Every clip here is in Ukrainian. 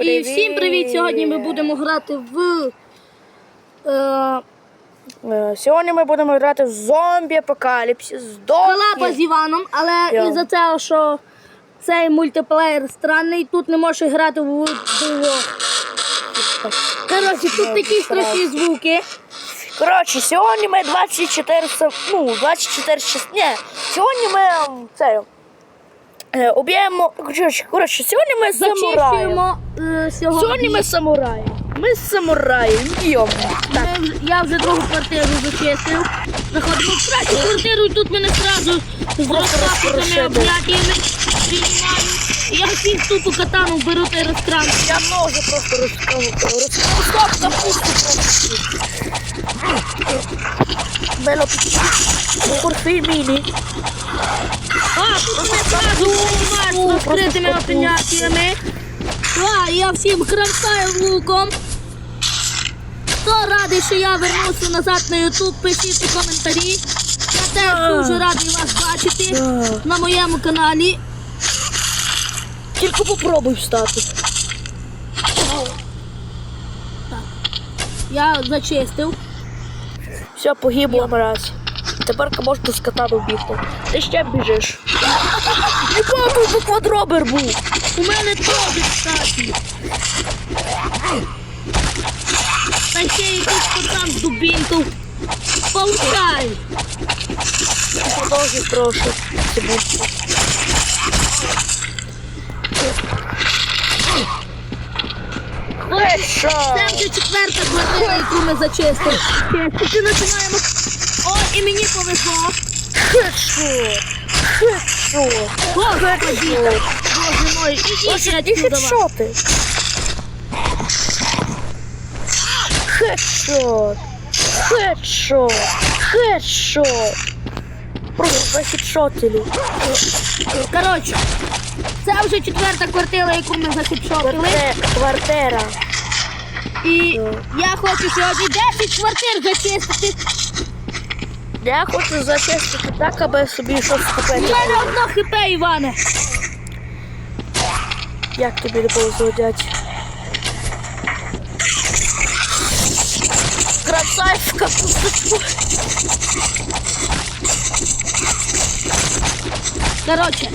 І всім привіт! Сьогодні ми будемо грати в. Е, Е, Сьогодні ми будемо грати в зомбі апокаліпсис. колапа з Іваном, але Йо. із-за цього, що цей мультиплеєр странний, тут не можеш грати в двох. Коротше, тут такі страшні звуки. Коротше, сьогодні ми 24 ну, 24. Ні, сьогодні ми м, це. Е, Об'ємо. Коротше, сьогодні ми самураї. Е, сьогодні. Сьогодні ми самураї. Ми самураї. Йом. Так. Ми вже- я вже другу квартиру зачистив. Заходимо в третю квартиру, і тут мене одразу з розпахнутими розпрошили. об'яттями приймаю. І Я всіх тупо катану беру та розкраню. Я ножи просто. Розкажу. Стоп, капусту просто. Бело Курфі міні. Мене з відкритими опиняттями. А, я всім крамсаю луком. Хто радий, що я вернувся назад на YouTube, пишіть у коментарі. Я теж дуже радий вас бачити на моєму каналі. Тільки попробуй встати. Я зачистив. Все, погибло мразь. Тепер можна з катану бігти. Ти ще біжиш. Нікого тут би квадробер був. У мене теж, кстати. Та ще якийсь пацан з дубінкою. Получай! Продовжуй трошки. Що? Це вже четверта квартира, яку ми зачистили. Починаємо. О, і мені повезло. Хедшот. Хедшот. Господи, боже мой, ідіть отсюда. хедшоти. Хедшот. Хедшот. Хедшот. Просто захедшотили. Коротше, це вже четверта квартира, яку ми захипшотили. Кварте- Квартира. І я хочу сьогодні 10 квартир зачистити. Я хочу зачистити так, аби собі щось У мене одно хп, Іване. Як тобі не повезло, дядь? Красавчика. Коротше,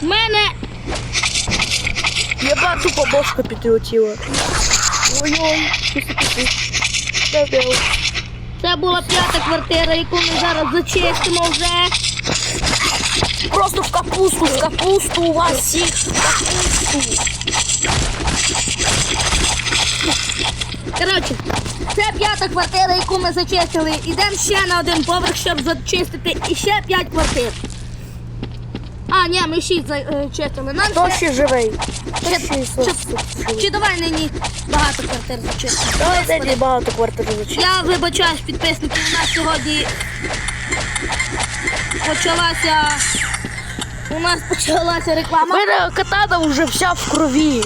в мене Єба тупо бошка підлетіла. Ой-ой. Це була п'ята квартира, яку ми зараз зачистимо вже. Просто в капусту, в капусту у вас всіх, в капусту. Коротше, це п'ята квартира, яку ми зачистили. Ідемо ще на один поверх, щоб зачистити і ще п'ять квартир. А, ні, ми шість зачистили. Нам Хто ще... ще живий? Чи, Хто ще чи, давай нині багато квартир зачистимо? Давай дайте багато квартир зачистити. Я вибачаюсь, підписники, у нас сьогодні почалася. У нас почалася реклама. мене катана вже вся в крові.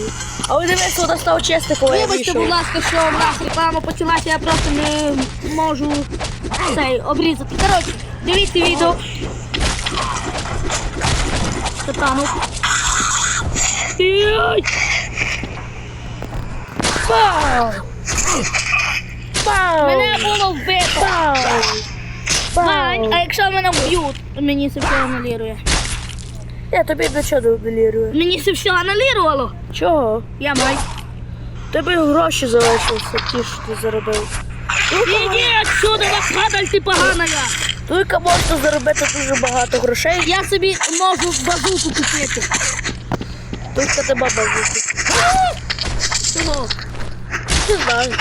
А ви дивіться, вона стала чесно, коли я Вибачте, вийшов. будь ласка, що в нас реклама почалася, я просто не можу цей обрізати. Коротше, дивіться відео. Пау! Мене було вбито. Вань, а якщо мене вб'ють, мені це все анулює. Я тобі до чого делірую? Мені це все анулювало. Чого? Я май. Тебе гроші залишилися, ті, що ти заробив. Іди отсюда, падаль ти погана я. Тільки можна заробити дуже багато грошей, Я собі можу базуку купити. тільки тебе базуки. Чого? Не знаю.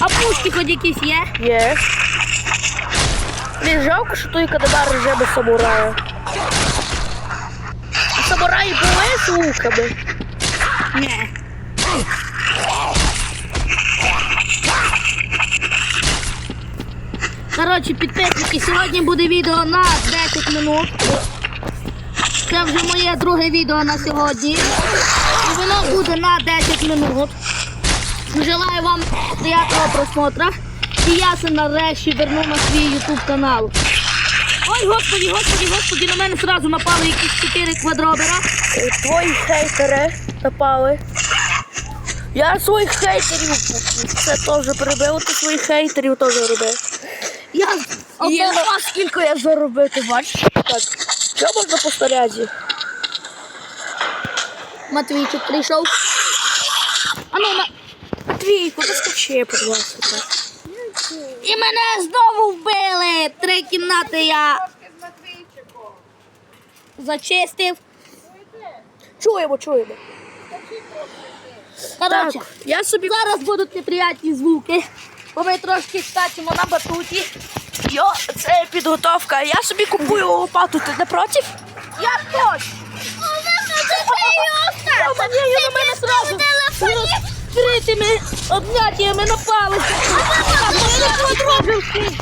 А пушки хоч якісь є? Є. Блін, жалко, що тільки нема режиму самурая. Самураї були з луками. Ні. Коротше, підписники, сьогодні буде відео на 10 минут. Це вже моє друге відео на сьогодні. І воно буде на 10 минут. Желаю вам приятного просмотра. І я се нарешті верну на свій YouTube канал. Ой, господи, господи, господи, на мене зразу напали якісь чотири квадробера. Твої хейтери напали. Я своїх хейтерів це теж прибив, ти своїх хейтерів теж робив. Я І а скільки я заробити, бачиш? Так. Що можна повторяти? Матвійчик прийшов. А ну, ма- Матвійку, доскочи, будь ласка. І мене знову вбили. Три кімнати я зачистив. Чуємо, чуємо. Коротше, Так, я собі зараз будуть неприятні звуки. Бо ми трошки скачемо на батуті. Йо, це підготовка. Я собі купую лопату, ти не проти? Я хочу. Ні, на мене зразу відкритими обняттями напалися. А мене квадробівки.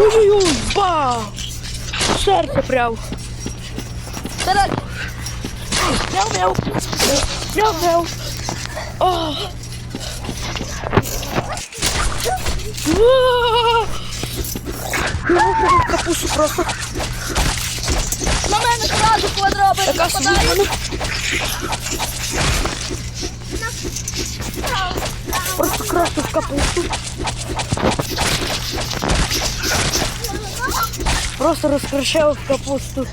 Ой-ой-ой, ба! Серце прям. Коротше, Мяу-мяу. Мяу-мяу. О. Капусту просто. на мене зразу квадробери Така собі нападають. мене. Просто в капусту. Просто розкрашав капусту.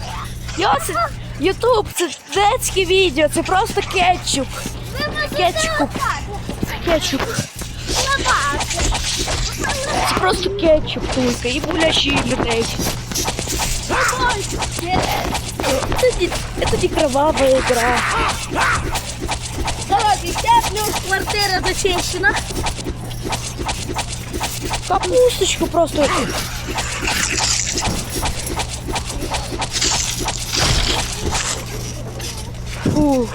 Йо, це Ютуб, це детське відео, це просто кетчуп. Кетчуп. Кетчуп. Це просто кетчуп тільки і гулящі людей. Это не, это не кровавая игра. Плюс квартира зачищена. Капусточку просто. Фу.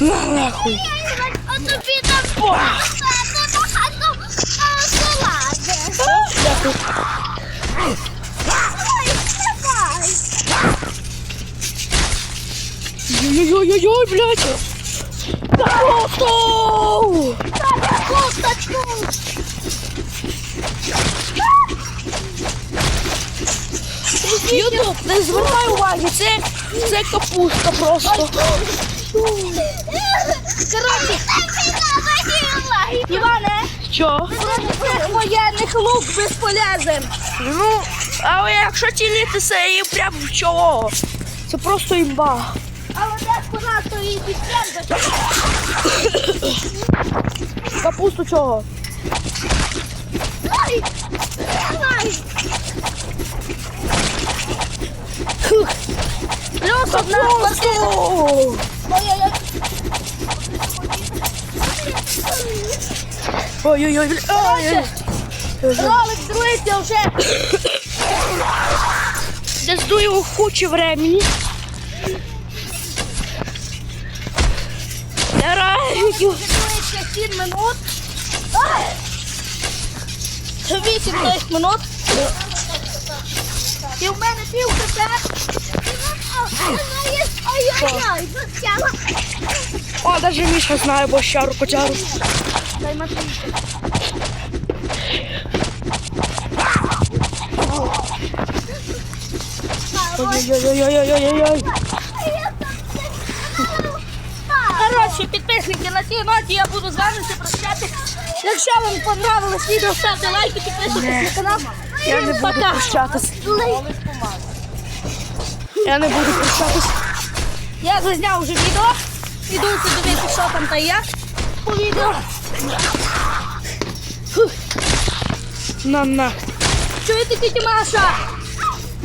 На нахуй. А тобі там багато. Дякую. Ой, давай. Ой-ой-ой-ой, блядь. Капусту! Косточку. Ютуб, не звертай уваги, це, це капуста просто. Коротше, Іване, Що? проти цих воєнних лук безполезен. Ну, але якщо цілитися і прям в чоло, це просто імба. Але десь по нас стоїть стінка. Капусту чого? Ой, давай. Плюс одна квартира. Ой-ой-ой. Ой-ой-ой. Ой-ой. Ролик друється вже. Я его кучу времени. Я раю. Друється 7 минут. Ай! 8-10 минут. І в мене пів. Ой-ой-ой, засяла. О, даже Миша знаю бощару котяру. Дай Матвій. Ой-ой-ой-ой-ой-ой-ой. Коротше, підписники на цій ноті я буду з вами все прощати. Якщо вам понравилось відео, ставте лайки, підписуйтесь на канал. Я не буду прощатись. Я не буду прощатись. Я зазняв вже відео. Іду дивитися, що там та як по відео. На на. Чуєте, тітя Маша?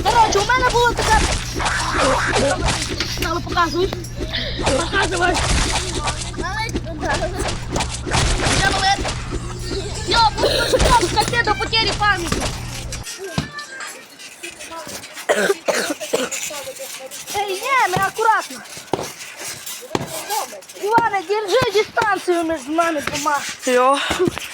Коротше, у мене була така. Мало показуй. Показувай. Я малет. Йо, просто шкаф, до потері пам'яті. Ей, не, ми аккуратно. Іване, держи дистанцію між нами двома. Йо.